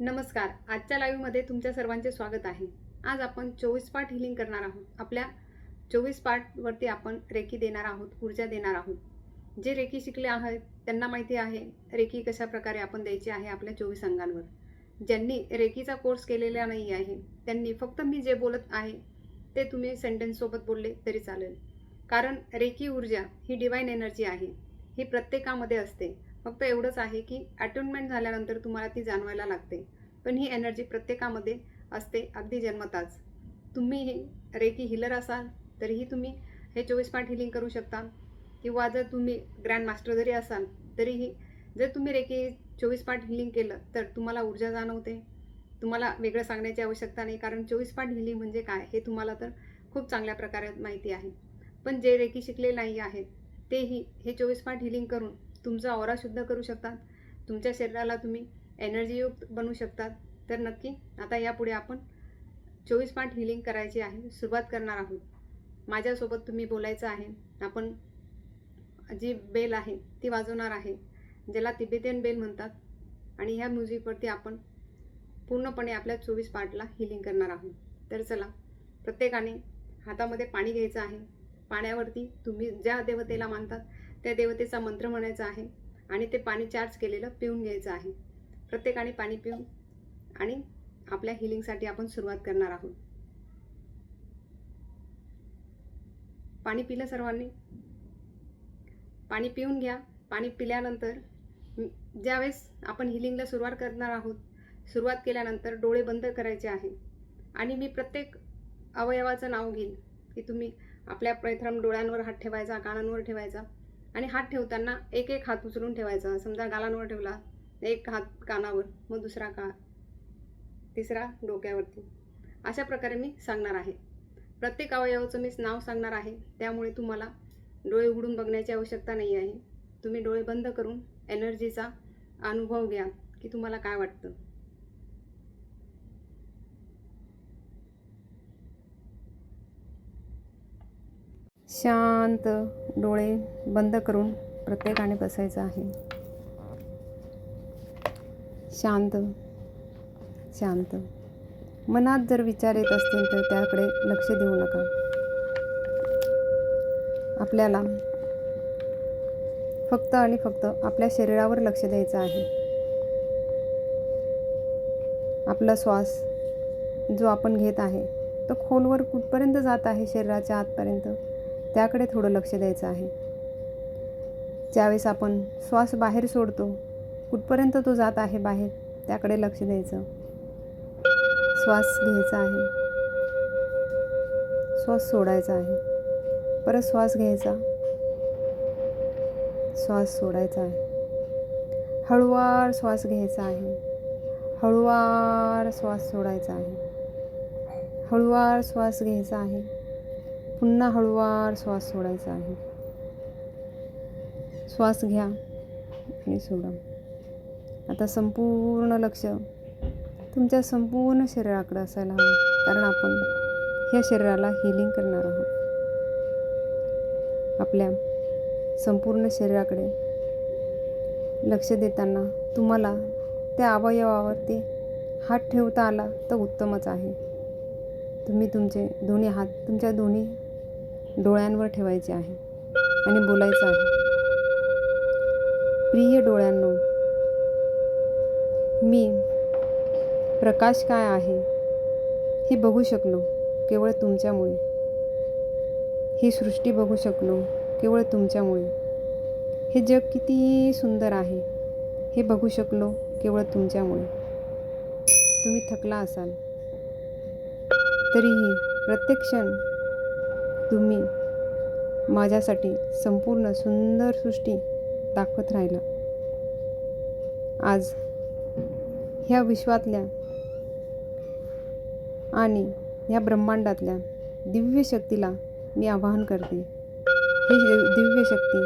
नमस्कार. आजच्या लाईव्हमध्ये तुमच्या सर्वांचे स्वागत आहे. आज आपण चोवीस पार्ट हिलिंग करणार आहोत. आपल्या चोवीस पार्टवरती आपण रेकी देणार आहोत ऊर्जा देणार आहोत. जे रेकी शिकले आहेत त्यांना माहिती आहे रेकी कशा प्रकारे आपण द्यायची आहे आपल्या चोवीस अंगांवर. ज्यांनी रेकीचा कोर्स केलेला नाही आहे त्यांनी फक्त मी जे बोलत आहे ते तुम्ही सेंटेन्ससोबत बोलले तरी चालेल. कारण रेकी ऊर्जा ही डिवाईन एनर्जी आहे. ही प्रत्येकामध्ये असते. फक्त एवढंच आहे की अटोनमेंट झाल्यानंतर तुम्हाला ती जाणवायला लागते. पण ही एनर्जी प्रत्येकामध्ये असते अगदी जन्मताच. तुम्ही ही रेकी हिलर असाल तरीही तुम्ही हे चोवीस पाठ हिलिंग करू शकता. किंवा जर तुम्ही ग्रँड मास्टर जरी असाल तरीही जर तुम्ही रेकी चोवीस पाठ हिलिंग केलं तर तुम्हाला ऊर्जा जाणवते. तुम्हाला वेगळं सांगण्याची आवश्यकता नाही कारण चोवीस पाठ हिलिंग म्हणजे काय हे तुम्हाला तर खूप चांगल्या प्रकारे माहिती आहे. पण जे रेकी शिकले नाही आहेत तेही हे चोवीस पाठ हिलिंग करून तुमचा औरा शुद्ध करू शकतात. तुमच्या शरीराला तुम्ही एनर्जीयुक्त बनवू शकतात. तर नक्की आता यापुढे आपण चोवीस पाठ हिलिंग करायची आहे सुरुवात करणार आहोत. माझ्यासोबत तुम्ही बोलायचं आहे. आपण जी बेल आहे ती वाजवणार आहे ज्याला तिबेटियन बेल म्हणतात. आणि ह्या म्युझिकवरती आपण पूर्णपणे आपल्या चोवीस पार्टला हिलिंग करणार आहोत. तर चला प्रत्येकाने हातामध्ये पाणी घ्यायचं आहे. पाण्यावरती तुम्ही ज्या देवतेला मानतात त्या देवतेचा मंत्र म्हणायचा आहे आणि ते पाणी चार्ज केलेलं पिऊन घ्यायचं आहे. प्रत्येकाने पाणी पिऊन आणि आपल्या हिलिंगसाठी आपण सुरुवात करणार आहोत. पाणी पिलं सर्वांनी? पाणी पिऊन घ्या. पाणी पिल्यानंतर ज्यावेळेस आपण हिलिंगला सुरुवात करणार आहोत सुरुवात केल्यानंतर डोळे बंद करायचे आहे आणि मी प्रत्येक अवयवाचं नाव घेईन. की तुम्ही आपल्या प्रथम डोळ्यांवर हात ठेवायचा कानांवर ठेवायचा. आणि हात ठेवताना एक एक हात उचलून ठेवायचा. समजा गालांवर ठेवला एक हात कानावर मग दुसरा का तिसरा डोक्यावरती. अशा प्रकारे मी सांगणार आहे. प्रत्येक अवयवाचं मीच नाव सांगणार आहे. त्यामुळे तुम्हाला डोळे उघडून बघण्याची आवश्यकता नाही आहे. तुम्ही डोळे बंद करून एनर्जीचा अनुभव घ्या की तुम्हाला काय वाटतं. शांत डोळे बंद करून प्रत्येकाने बसायचं आहे. शांत शांत. मनात जर विचार येत असतील तर त्याकडे लक्ष देऊ नका. आपल्याला फक्त आणि फक्त आपल्या शरीरावर लक्ष द्यायचं आहे. आपला श्वास जो आपण घेत आहे तो खोलवर कुठपर्यंत जात आहे? शरीराच्या आतपर्यंत. त्याकडे थोडं लक्ष द्यायचं आहे. ज्यावेळेस आपण श्वास बाहेर सोडतो कुठपर्यंत तो जात आहे बाहेर त्याकडे लक्ष द्यायचं. श्वास घ्यायचा आहे. श्वास सोडायचा आहे. परत श्वास घ्यायचा. श्वास सोडायचा आहे. हळुवार श्वास घ्यायचा आहे. हळुवार श्वास सोडायचा आहे. हळुवार श्वास घ्यायचा आहे. पुन्हा हळुवार श्वास सोडायचा आहे. श्वास घ्या आणि सोडा. आता संपूर्ण लक्ष तुमच्या संपूर्ण शरीराकडे असायला हवं कारण आपण ह्या शरीराला हिलिंग करणार आहोत. आपल्या संपूर्ण शरीराकडे लक्ष देताना तुम्हाला त्या अवयवावरती हात ठेवता आला तर उत्तमच आहे. तुम्ही तुमचे दोन्ही हात तुमच्या दोन्ही डोळ्यांवर ठेवायचे आहे आणि बोलायचं आहे. प्रिय डोळ्यांनो मी प्रकाश काय आहे हे बघू शकलो केवळ तुमच्यामुळे. ही सृष्टी बघू शकलो केवळ तुमच्यामुळे. हे जग किती सुंदर आहे हे बघू शकलो केवळ तुमच्यामुळे. तुम्ही थकला असाल तरीही प्रत्येक क्षण तुम्ही माझ्यासाठी संपूर्ण सुंदर सृष्टी दाखवत राहिला. आज ह्या विश्वातल्या आणि ह्या ब्रह्मांडातल्या दिव्य शक्तीला मी आवाहन करते. ही दिव्य शक्ती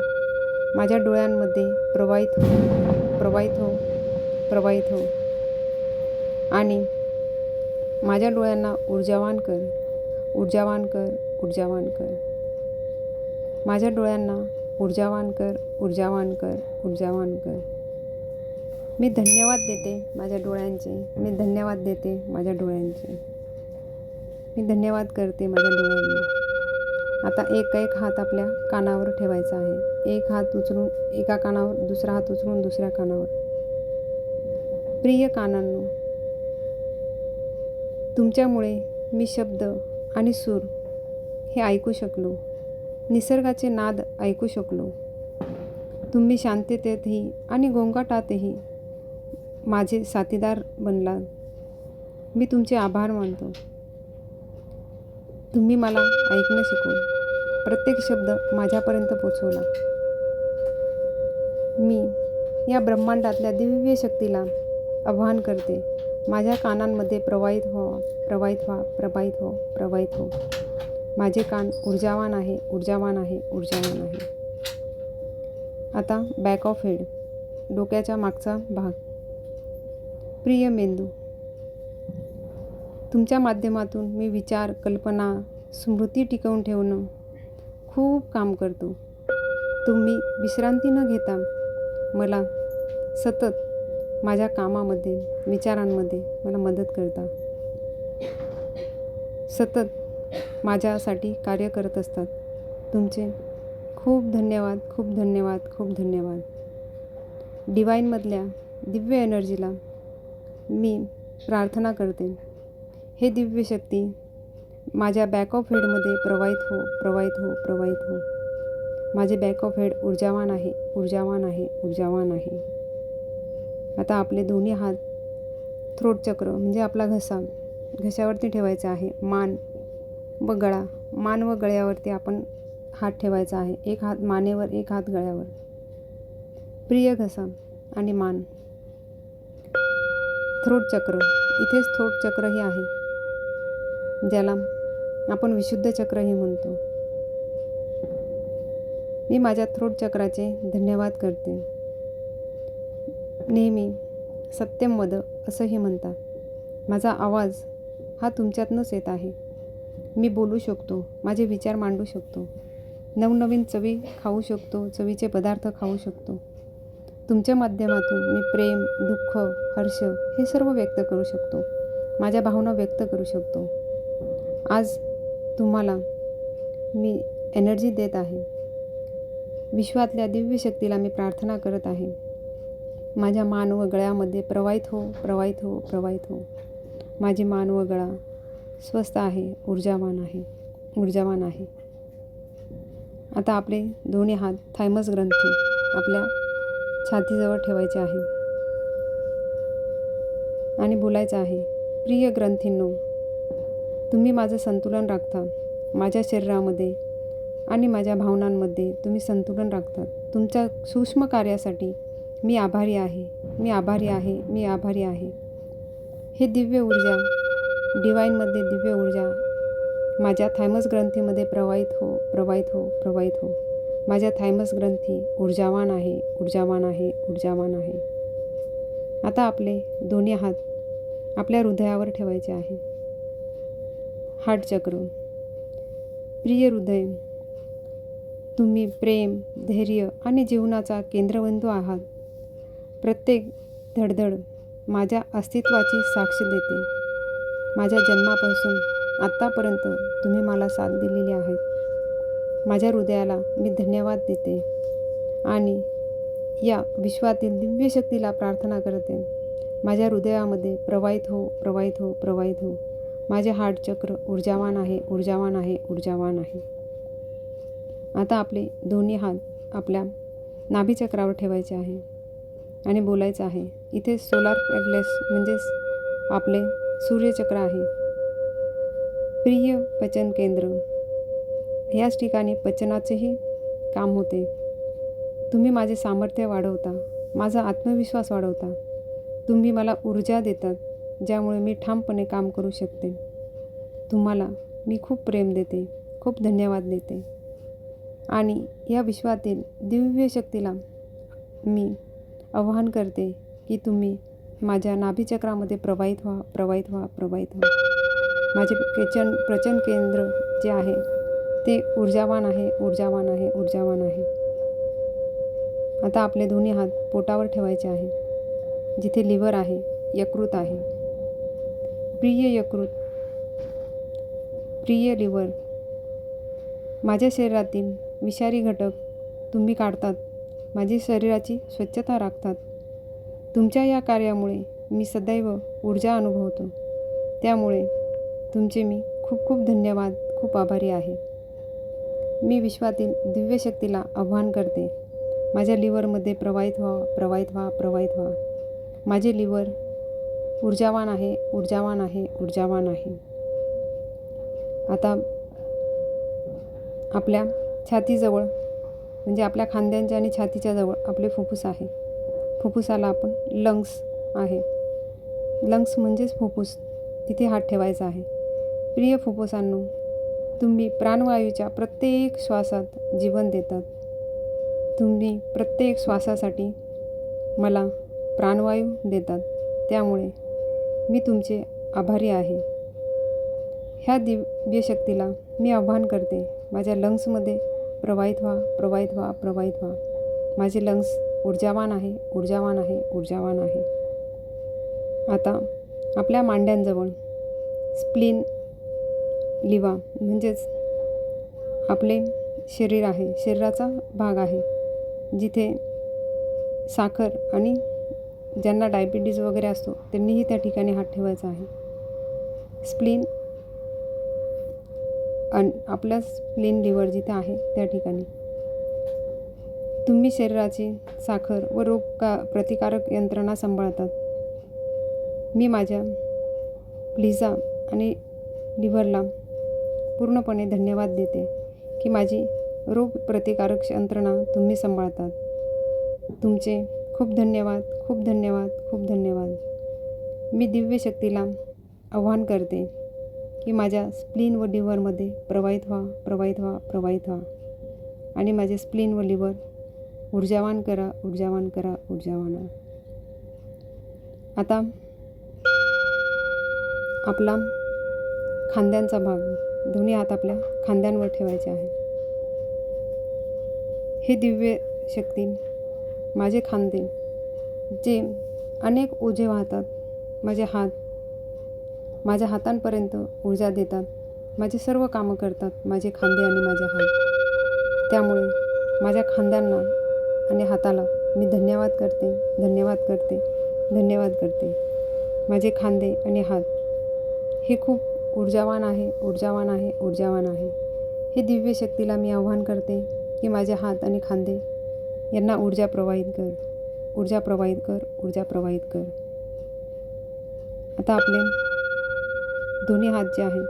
माझ्या डोळ्यांमध्ये प्रवाहित हो प्रवाहित हो प्रवाहित हो. आणि माझ्या डोळ्यांना ऊर्जावान कर ऊर्जावान कर ऊर्जावान कर. माझ्या डोळ्यांना ऊर्जावान कर ऊर्जावान कर ऊर्जावान कर. मी धन्यवाद देते माझ्या डोळ्यांचे. मी धन्यवाद देते माझ्या डोळ्यांचे. मी धन्यवाद करते माझ्या डोळ्यांना. आता एक एक हात आपल्या कानावर ठेवायचा आहे. एक हात उचलून एका कानावर दुसरा हात उचलून दुसऱ्या कानावर. प्रिय कानांनो तुमच्यामुळे मी शब्द आणि सूर हे ऐकू शकलो. निसर्गाचे नाद ऐकू शकलो. तुम्ही शांततेतही आणि गोंगाटातही माझे साथीदार बनला मी तुमचे आभार मानतो. तुम्ही मला ऐकणं शिकवलं. प्रत्येक शब्द माझ्यापर्यंत पोचवला. मी या ब्रह्मांडातल्या दिव्य शक्तीला आव्हान करते. माझ्या कानांमध्ये प्रवाहित व्हा प्रवाहित व्हा प्रवाहित हो प्रवाहित हो माझे कान ऊर्जावान आहे ऊर्जावान आहे ऊर्जावान आहे. आता बॅक ऑफ हेड डोक्याच्या मागचा भाग. प्रिय मेंदू तुमच्या माध्यमातून मी विचार कल्पना स्मृती टिकवून ठेवणं खूप काम करतो. तुम्ही विश्रांती न घेता मला सतत माझ्या कामामध्ये विचारांमध्ये मला मदत करता. सतत माझ्यासाठी कार्य करत असतात. तुमचे खूप धन्यवाद खूप धन्यवाद खूप धन्यवाद. डिवाईनमधल्या दिव्य एनर्जीला मी प्रार्थना करते. हे दिव्य शक्ती माझ्या बॅक ऑफ हेडमध्ये प्रवाहित हो प्रवाहित हो प्रवाहित हो. माझे बॅक ऑफ हेड ऊर्जावान आहे ऊर्जावान आहे ऊर्जावान आहे. आता आपले दोन्ही हात थ्रोट चक्र म्हणजे आपला घसा घशावरती ठेवायचा आहे. मान व गळा मान व गळ्यावरती आपण हात ठेवायचा आहे. एक हात मानेवर एक हात गळ्यावर. प्रिय घसा आणि मान. थ्रोट चक्र. इथेच थ्रोट चक्रही आहे. ज्याला आपण विशुद्ध चक्रही म्हणतो. मी माझ्या थ्रोट चक्राचे धन्यवाद करते. नेहमी सत्यम वद असंही म्हणतात. माझा आवाज हा तुमच्यातनंच येत आहे. मी बोलू शकतो माझे विचार मांडू शकतो. नवनवीन चवी खाऊ शकतो चवीचे पदार्थ खाऊ शकतो. तुमच्या माध्यमातून मी प्रेम दुःख हर्ष हे सर्व व्यक्त करू शकतो. माझ्या भावना व्यक्त करू शकतो. आज तुम्हाला मी एनर्जी देत आहे. विश्वातल्या दिव्य शक्तीला मी प्रार्थना करत आहे. माझ्या मान व गळ्यामध्ये प्रवाहित हो प्रवाहित हो प्रवाहित हो. माझी मान व गळा स्वस्त आहे ऊर्जावान आहे ऊर्जावान आहे. आता आपले दोन्ही हात थायमस ग्रंथी आपल्या छातीजवळ ठेवायचे आहे. आणि बोलायचं आहे प्रिय ग्रंथींनो तुम्ही माझं संतुलन राखता. माझ्या शरीरामध्ये आणि माझ्या भावनांमध्ये तुम्ही संतुलन राखता. तुमच्या सूक्ष्म कार्यासाठी मी आभारी आहे. मी आभारी आहे. मी आभारी आहे. हे दिव्य ऊर्जा डिवाईनमध्ये दिव्य ऊर्जा माझ्या थायमस ग्रंथीमध्ये प्रवाहित हो प्रवाहित हो प्रवाहित हो. माझ्या थायमस ग्रंथी ऊर्जावान आहे ऊर्जावान आहे ऊर्जावान आहे. आता आपले दोन्ही हात आपल्या हृदयावर ठेवायचे आहे. हार्ट चक्र. प्रिय हृदय तुम्ही प्रेम धैर्य आणि जीवनाचा केंद्रबिंदू आहात. प्रत्येक धडधड माझ्या अस्तित्वाची साक्ष देते. माझ्या जन्मापासून आत्तापर्यंत तुम्ही मला साथ दिलेली आहे. माझ्या हृदयाला मी धन्यवाद देते आणि या विश्वातील दिव्य शक्तीला प्रार्थना करते. माझ्या हृदयामध्ये प्रवाहित हो प्रवाहित हो प्रवाहित हो. माझे हार्ट चक्र ऊर्जावान आहे ऊर्जावान आहे ऊर्जावान आहे. आता आपले दोन्ही हात आपल्या नाभीचक्रावर ठेवायचे आहे आणि बोलायचं आहे. इथे सोलार पॅगलेस म्हणजेच आपले सूर्यचक्र आहे. प्रिय पचन केंद्र. याच ठिकाणी पचनाचेही काम होते. तुम्ही माझे सामर्थ्य वाढवता माझा आत्मविश्वास वाढवता. तुम्ही मला ऊर्जा देतात ज्यामुळे मी ठामपणे काम करू शकते. तुम्हाला मी खूप प्रेम देते खूप धन्यवाद देते. आणि या विश्वातील दिव्य शक्तीला मी आवाहन करते की तुम्ही माझ्या नाभीचक्रामध्ये प्रवाहित व्हा प्रवाहित व्हा प्रवाहित व्हा. माझे किचन प्रचन केंद्र जे आहे ते ऊर्जावान आहे ऊर्जावान आहे ऊर्जावान आहे. आता आपले दोन्ही हात पोटावर ठेवायचे आहे. जिथे लिव्हर आहे यकृत आहे. प्रिय यकृत प्रिय लिव्हर माझ्या शरीरातील विषारी घटक तुम्ही काढतात. माझी शरीराची स्वच्छता राखतात. तुमच्या या कार्यामुळे मी सदैव ऊर्जा अनुभवतो. त्यामुळे तुमचे मी खूप खूप धन्यवाद खूप आभारी आहे. मी विश्वातील दिव्यशक्तीला आव्हान करते. माझ्या लिव्हरमध्ये प्रवाहित व्हा प्रवाहित व्हा प्रवाहित व्हा. माझे लिव्हर ऊर्जावान आहे ऊर्जावान आहे ऊर्जावान आहे. आता आपल्या छातीजवळ म्हणजे आपल्या खांद्यांच्या आणि छातीच्या जवळ आपले फुफ्फुस आहे. फुफ्फुसाला आपण लंग्स आहे. लंग्स म्हणजेच फुफ्फुस. तिथे हात ठेवायचा आहे. प्रिय फुफ्फुसांनो तुम्ही प्राणवायूच्या प्रत्येक श्वासात जीवन देतात. तुम्ही प्रत्येक श्वासासाठी मला प्राणवायू देतात. त्यामुळे मी तुमचे आभारी आहे. ह्या दिव्य शक्तीला मी आव्हान करते. माझ्या लंग्समध्ये प्रवाहित व्हा प्रवाहित व्हा प्रवाहित व्हा. माझे लंग्स ऊर्जावान आहे ऊर्जावान आहे ऊर्जावान आहे. आता आपल्या मांड्यांजवळ स्प्लिन लिवा म्हणजेच आपले शरीर आहे शरीराचा भाग आहे जिथे साखर आणि ज्यांना डायबिटीज वगैरे असतो त्यांनीही त्या ठिकाणी हात ठेवायचा आहे. स्प्लिन अन आपल्या स्प्लिन लिव्हर जिथे आहे त्या ठिकाणी. तुम्ही शरीराची साखर व रोग का प्रतिकारक यंत्रणा सांभाळतात. मी माझ्या प्लिझा आणि लिव्हरला पूर्णपणे धन्यवाद देते की माझी रोग प्रतिकारक यंत्रणा तुम्ही सांभाळतात. तुमचे खूप धन्यवाद खूप धन्यवाद खूप धन्यवाद. मी दिव्य शक्तीला आव्हान करते की माझ्या स्प्लिन व लिव्हरमध्ये प्रवाहित व्हा प्रवाहित व्हा प्रवाहित व्हा. आणि माझे स्प्लिन व लिव्हर ऊर्जावान करा ऊर्जावान करा ऊर्जावान. आता आपला खांद्यांचा भाग दोन्ही हात आपल्या खांद्यांवर ठेवायचे आहे. हे दिव्य शक्ती माझे खांदे जे अनेक ओझे वाहतात माझे हात माझ्या हातांपर्यंत ऊर्जा देतात माझे सर्व कामं करतात माझे खांदे आणि माझे हात. त्यामुळे माझ्या खांद्यांना आणि हाताला मी धन्यवाद करते धन्यवाद करते धन्यवाद करते. माझे खांदे आणि हात हे खूप ऊर्जावान आहे ऊर्जावान आहे ऊर्जावान आहे. हे दिव्य शक्तीला मी आव्हान करते की माझे हात आणि खांदे यांना ऊर्जा प्रवाहित कर ऊर्जा प्रवाहित कर ऊर्जा प्रवाहित कर. आता आपले दोन्ही हात जे आहे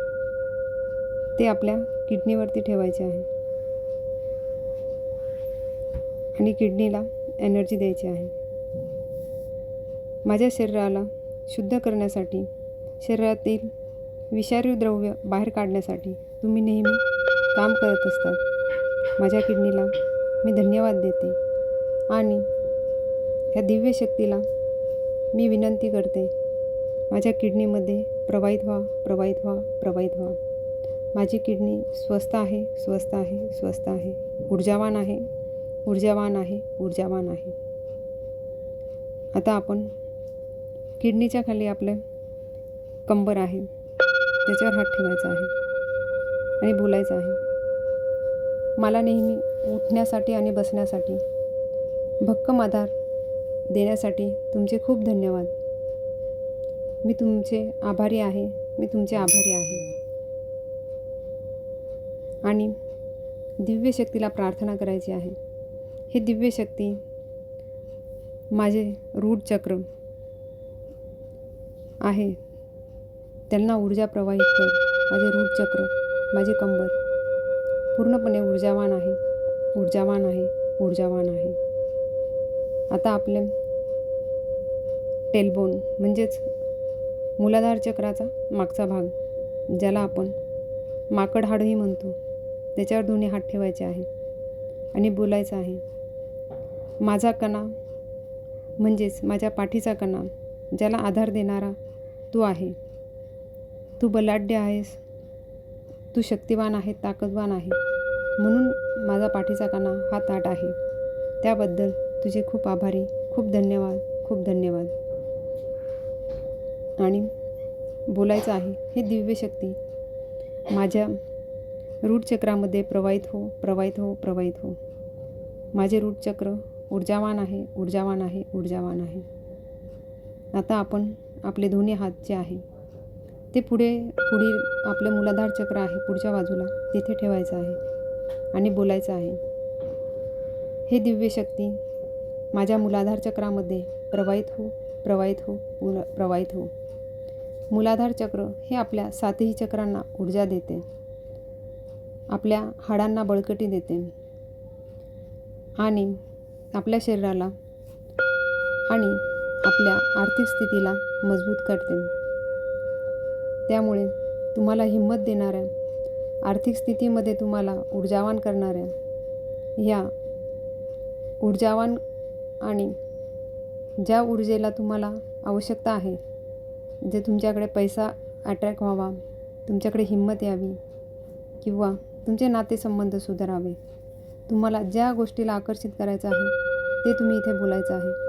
ते आपल्या किडनीवरती ठेवायचे आहे. आणि किडनीला एनर्जी द्यायची आहे. माझ्या शरीराला शुद्ध करण्यासाठी शरीरातील विषारी द्रव्य बाहेर काढण्यासाठी तुम्ही नेहमी काम करत असतात. माझ्या किडनीला मी धन्यवाद देते आणि ह्या दिव्य शक्तीला मी विनंती करते. माझ्या किडनीमध्ये प्रवाहित व्हा प्रवाहित व्हा प्रवाहित व्हा. माझी किडनी स्वस्त आहे स्वस्त आहे स्वस्त आहे. ऊर्जावान आहे. ऊर्जावान आहे ऊर्जावान आहे. आता आपण किडनीच्या खाली आपलं कंबर आहे. त्याच्यावर हात ठेवायचा आहे आणि बोलायचं आहे. मला नेहमी उठण्यासाठी आणि बसण्यासाठी भक्कम आधार देण्यासाठी तुमचे खूप धन्यवाद. मी तुमचे आभारी आहे मी तुमचे आभारी आहे. आणि दिव्य शक्तीला प्रार्थना करायची आहे. हे दिव्य शक्ती माझे रूट चक्र आहे. त्यांना ऊर्जा प्रवाहित कर. माझे रूट चक्र माझे कंबर पूर्णपणे ऊर्जावान आहे. ऊर्जावान आहे ऊर्जावान आहे. आता आपले टेलबोन म्हणजेच मुलाधार चक्राचा मागचा भाग ज्याला आपण माकड हाडही म्हणतो. त्याच्यावर दोन्ही हात ठेवायचे आहे आणि बोलायचं आहे. माझा कणा म्हणजेच माझ्या पाठीचा कणा ज्याला आधार देणारा तू आहे. तू बलाढ्य आहेस. तू शक्तिवान आहे ताकदवान आहे. म्हणून माझा पाठीचा कणा हा ताट आहे. त्याबद्दल तुझे खूप आभारी खूप धन्यवाद खूप धन्यवाद. आणि बोलायचं आहे हे दिव्य शक्ती माझ्या रूटचक्रामध्ये प्रवाहित हो प्रवाहित हो प्रवाहित हो. माझे रूटचक्र ऊर्जावान आहे ऊर्जावान आहे ऊर्जावान आहे. आता आपण आपले दोन्ही हात जे आहे ते पुढे पुढील आपलं मुलाधार चक्र आहे पुढच्या बाजूला तिथे ठेवायचं आहे आणि बोलायचं आहे. हे दिव्य शक्ती माझ्या मुलाधार चक्रामध्ये प्रवाहित हो प्रवाहित हो मुला प्रवाहित हो. मुलाधार चक्र हे आपल्या सातही चक्रांना ऊर्जा देते. आपल्या हाडांना बळकटी देते. आणि आपल्या शरीराला आणि आपल्या आर्थिक स्थितीला मजबूत करते. त्यामुळे तुम्हाला हिंमत देणाऱ्या आर्थिक स्थितीमध्ये तुम्हाला ऊर्जावान करणाऱ्या ह्या ऊर्जावान आणि ज्या ऊर्जेला तुम्हाला आवश्यकता आहे जे तुमच्याकडे पैसा अट्रॅक्ट व्हावा तुमच्याकडे हिंमत यावी किंवा तुमचे नातेसंबंध सुधारावे. तुम्हाला ज्या गोष्टीला आकर्षित करायचं आहे ते तुम्ही इथे बोलायचं आहे.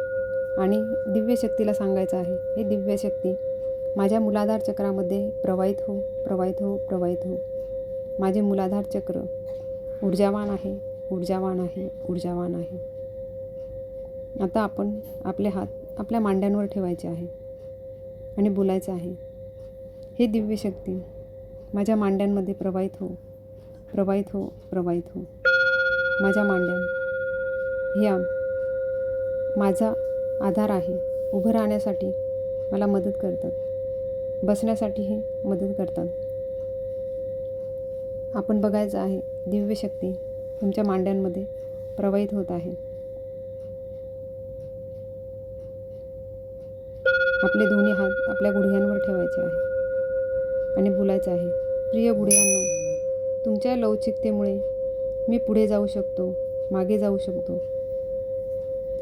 आणि दिव्यशक्तीला सांगायचं आहे हे दिव्यशक्ती माझ्या मुलाधार चक्रामध्ये प्रवाहित हो प्रवाहित हो प्रवाहित हो. माझे मुलाधार चक्र ऊर्जावान आहे ऊर्जावान आहे ऊर्जावान आहे. आता आपण आपले हात आपल्या मांड्यांवर ठेवायचे आहे आणि बोलायचं आहे. हे दिव्यशक्ती माझ्या मांड्यांमध्ये प्रवाहित हो प्रवाहित हो प्रवाहित हो. माझ्या मांड्या. ह्या माझा आधार आहे. उभं राहण्यासाठी मला मदत करतात. बसण्यासाठीही मदत करतात. आपण बघायचं आहे दिव्य शक्ती तुमच्या मांड्यांमध्ये प्रवाहित होत आहे. आपले दोन्ही हात आपल्या गुडघ्यांवर ठेवायचे आहे. आणि बोलायचं आहे प्रिय गुडघ्यांनो तुमच्या लवचिकतेमुळे मी पुढे जाऊ शकतो मागे जाऊ शकतो.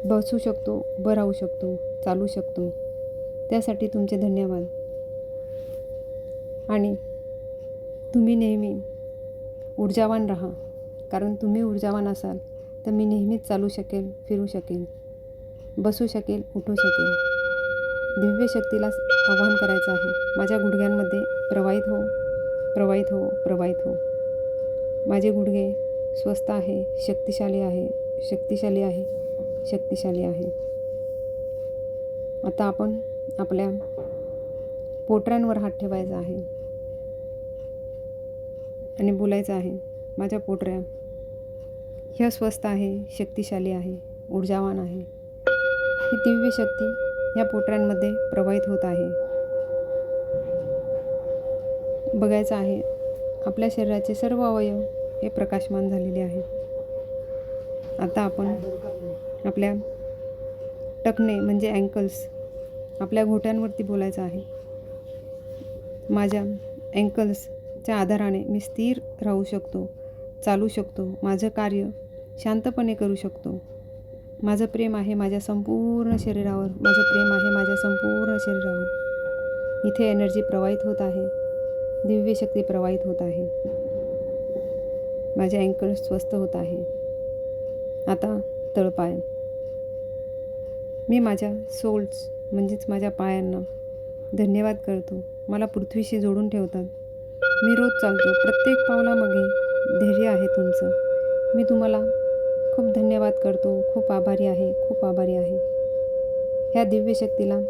बसू शकतो उभं राहू शकतो चालू शकतो. त्यासाठी तुमचे धन्यवाद. आणि तुम्ही नेहमी ऊर्जावान राहा. कारण तुम्ही ऊर्जावान असाल तर मी नेहमीच चालू शकेल फिरू शकेल बसू शकेल उठू शकेल. दिव्य शक्तीला आवाहन करायचं आहे. माझ्या गुडघ्यांमध्ये प्रवाहित हो प्रवाहित हो प्रवाहित हो. माझे गुडघे स्वस्त आहे शक्तिशाली आहे शक्तिशाली आहे शक्तिशाली आहे. आता आपण आपल्या पोटऱ्यांवर हात ठेवायचा आहे. आणि बोलायचं आहे माझ्या पोटऱ्या ह्या स्वस्त आहे शक्तिशाली आहे ऊर्जावान आहे. ही दिव्य शक्ती ह्या पोटऱ्यांमध्ये प्रवाहित होत आहे. बघायचं आहे आपल्या शरीराचे सर्व अवयव हे प्रकाशमान झालेले आहे. आता आपण आपल्या टकणे म्हणजे अँकल्स आपल्या घोट्यांवरती बोलायचं आहे. माझ्या अँकल्सच्या आधाराने मी स्थिर राहू शकतो चालू शकतो माझं कार्य शांतपणे करू शकतो. माझं प्रेम आहे माझ्या संपूर्ण शरीरावर माझं प्रेम आहे माझ्या संपूर्ण शरीरावर. इथे एनर्जी प्रवाहित होत आहे दिव्य शक्ती प्रवाहित होत आहे. माझे अँकल स्वस्त होत आहे. आता तळपाय. मी माझ्या सोल्स म्हणजेच माझ्या पायांना धन्यवाद करतो. मला पृथ्वीशी जोडून ठेवतात. मी रोज चालतो. प्रत्येक पावलामागे धैर्य आहे तुमचं. मी तुम्हाला खूप धन्यवाद करतो. खूप आभारी आहे. खूप आभारी आहे. ह्या दिव्य शक्तीला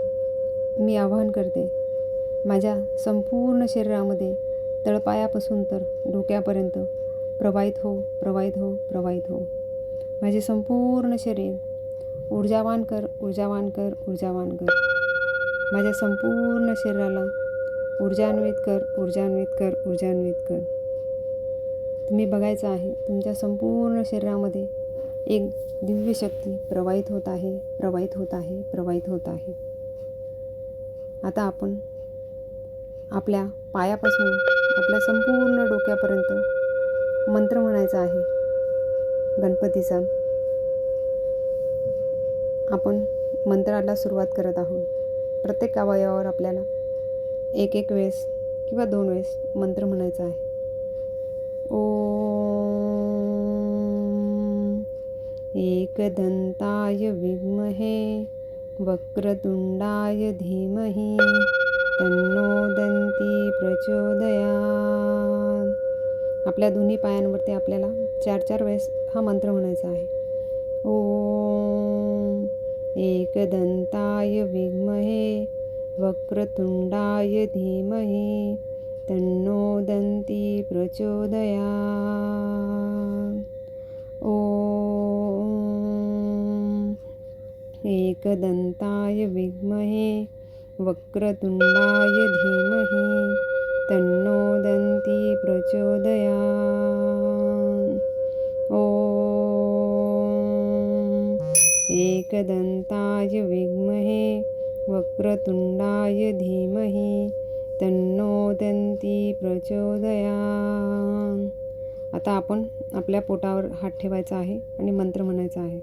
मी आवाहन करते. माझ्या संपूर्ण शरीरामध्ये तळपायापासून तर डोक्यापर्यंत प्रवाहित हो प्रवाहित हो प्रवाहित हो. माझे संपूर्ण शरीर ऊर्जावान कर ऊर्जावान कर ऊर्जावान कर. माझ्या संपूर्ण शरीराला ऊर्जान्वित कर ऊर्जान्वित कर ऊर्जान्वित कर. तुम्ही बघायचं आहे तुमच्या संपूर्ण शरीरामध्ये एक दिव्य शक्ती प्रवाहित होत आहे प्रवाहित होत आहे प्रवाहित होत आहे. आता आपण आपल्या पायापासून आपल्या संपूर्ण डोक्यापर्यंत मंत्र म्हणायचा आहे. गणपतीचा. आपण मंत्राला सुरुवात करत आहोत. प्रत्येक अवयवावर आपल्याला एक एक वेळेस किंवा दोन वेळेस मंत्र म्हणायचा आहे. ओ एकदंताय विद्महे वक्रतुंडाय धीमहि तन्नो दन्ती प्रचोदया आपल्या दोन्ही पायांवरती आपल्याला चार चार वेळेस हा मंत्र म्हणायचा आहे. ओ एकदंताय विद्महे वक्रतुंडाय धीमहे तन्नो दंती प्रचोदया ओ एकदंताय विद्महे वक्रतुंडाय धीमहि तन्नो दन्ती प्रचोदयात्। ॐ। एकदन्ताय विद्महे वक्रतुण्डाय धीमहि तन्नो दन्ती आता आपण आपल्या पोटावर हात ठेवायचा आहे आणि मंत्र म्हणायचा आहे.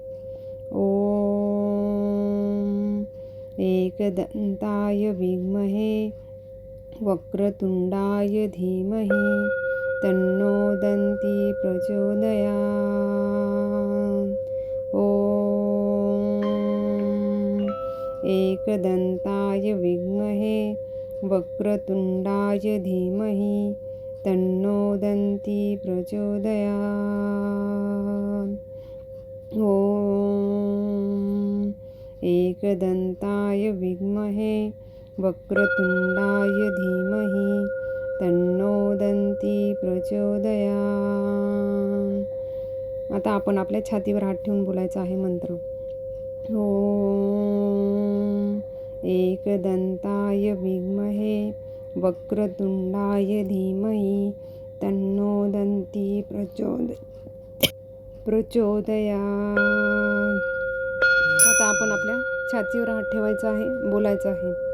ॐ। एकदन्ताय विद्महे वक्रतुण्डाय धीमहि तन्नो दन्ती प्रचोदया ॐ एकदन्ताय विद्महे वक्रतुण्डाय धीमहि तन्नो दन्ती प्रचोदया ॐ एकदन्ताय विद्महे वक्रतुण्डाय धीमहि तन्नो दन्ती आता आपण आपल्या छातीवर हात ठेवून बोलायचा आहे मंत्र. ॐ एकदन्ताय विद्महे वक्रतुण्डाय धीमहि तन्नो दन्ती प्रचोद प्रचोदया आता आपण आपल्या छातीवर हात ठेवायचा आहे बोलायचं आहे.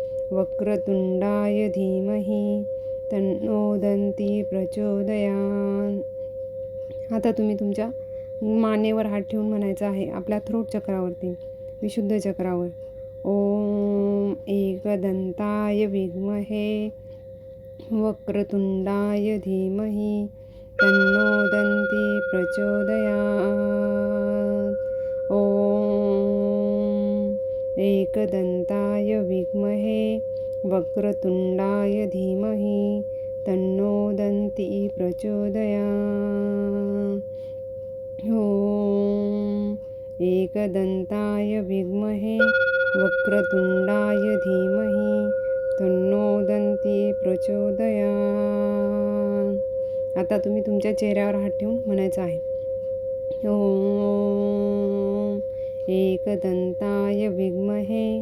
वक्रतुण्डाय धीमहि तन्नो दन्ती आता तुम्ही तुमच्या मानेवर हात ठेवून म्हणायचं आहे आपल्या थ्रोट चक्रावरती विशुद्ध चक्रावर. ओम एकदंताय विद्महे वक्रतुण्डाय धीमहि तन्नो दन्ती प्रचोदयात् एकदंता एकदन्ताय विद्महे वक्रतुण्डाय धीमहि तन्नो दन्ती प्रचोदया ॐ एकदन्ताय विद्महे वक्रतुण्डाय धीमहि तन्नो दन्ती प्रचोदया आता तुम्ही तुमच्या चेहऱ्यावर हात ठेवून म्हणायचं आहे. ॐ एकदन्ताय विद्महे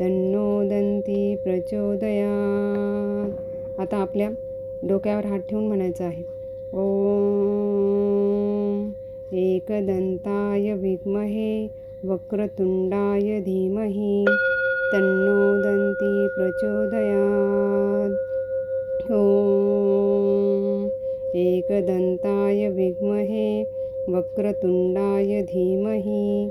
तन्नो प्रचोदया आता आपल्या डोक्यावर हात ठेवून म्हणायचं आहे. ओ एकदंताय विद्महे वक्रतुंडाय धीमहि तन्नो दन्ती प्रचोदयात्. ॐ एकदन्ताय विद्महे वक्रतुण्डाय धीमहि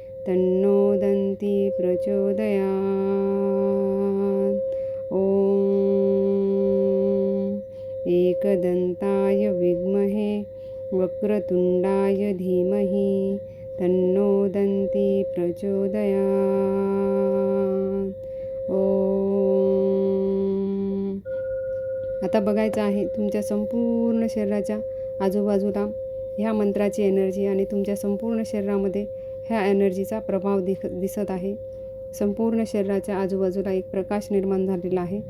तन्नो दन्ती प्रचोदयात्। ॐ एकदन्ताय विद्महे वक्रतुण्डाय धीमहि तन्नो दन्ती प्रचोदयात्। ॐ आता बघायचं आहे तुमच्या संपूर्ण शरीराच्या आजूबाजूला ह्या मंत्राची एनर्जी आणि तुमच्या संपूर्ण शरीरामध्ये ह्या एनर्जीचा प्रभाव दिख दिसत आहे. संपूर्ण शरीराच्या आजूबाजूला एक प्रकाश निर्माण झालेला आहे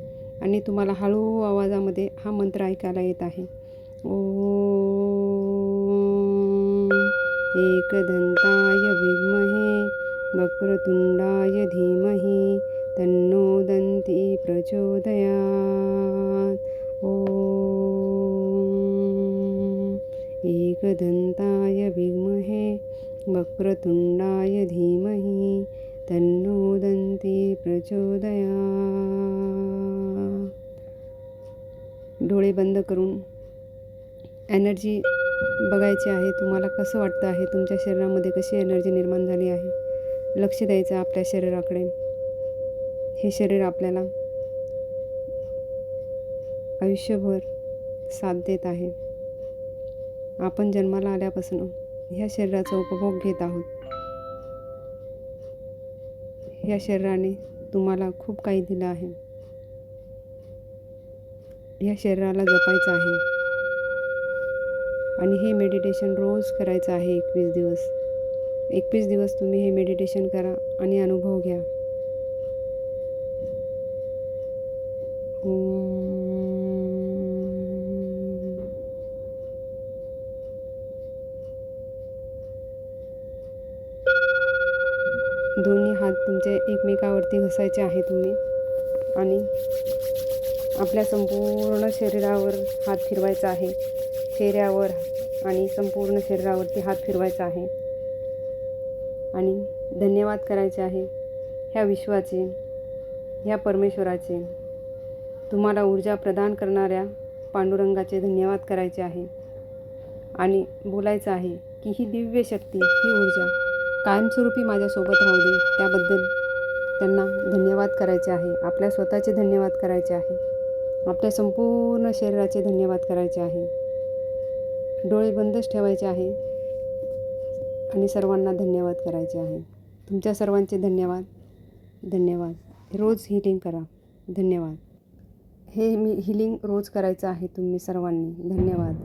आणि तुम्हाला हळू आवाजामध्ये हा मंत्र ऐकायला येत आहे. ओ एकदंताय विद्महे वक्रतुंडाय धीमहि तन्नो दंती प्रचोदयात्. ओ एकदंताय विद्महे वक्रतुण्डाय धीमहि तन्नो दन्ते प्रचोदया। डोळे बंद करून एनर्जी बघायची आहे तुम्हाला कसं वाटतं आहे? तुमच्या शरीरामध्ये कशी एनर्जी निर्माण झाली आहे? लक्ष द्यायचं आपल्या शरीराकडे. हे शरीर आपल्याला आयुष्यभर साथ देत आहे. आपण जन्माला आल्यापासून ह्या शरीराचा उपभोग घेत आहोत. ह्या शरीराने तुम्हाला खूप काही दिलं आहे. ह्या शरीराला जपायचं आहे. आणि हे मेडिटेशन रोज करायचं आहे एकवीस दिवस. एकवीस दिवस तुम्ही हे मेडिटेशन करा आणि अनुभव घ्या. ओम. एकमेकावरती घसायचे आहे तुम्ही. आणि आपल्या संपूर्ण शरीरावर हात फिरवायचा आहे. चेहऱ्यावर आणि संपूर्ण शरीरावरती हात फिरवायचा आहे. आणि धन्यवाद करायचे आहे. ह्या विश्वाचे ह्या परमेश्वराचे तुम्हाला ऊर्जा प्रदान करणाऱ्या पांडुरंगाचे धन्यवाद करायचे आहे. आणि बोलायचं आहे की ही दिव्य शक्ती ही ऊर्जा कायमस्वरूपी माझ्यासोबत राहू दे. त्याबद्दल त्यांना धन्यवाद करायचे आहे. आपल्या स्वतःचे धन्यवाद करायचे आहे. आपल्या संपूर्ण शरीराचे धन्यवाद करायचे आहे. डोळे बंदच ठेवायचे आहे. आणि सर्वांना धन्यवाद करायचे आहे. तुमच्या सर्वांचे धन्यवाद. धन्यवाद. रोज हिलिंग करा. धन्यवाद. हे मी हिलिंग रोज करायचं आहे तुम्ही सर्वांनी. धन्यवाद.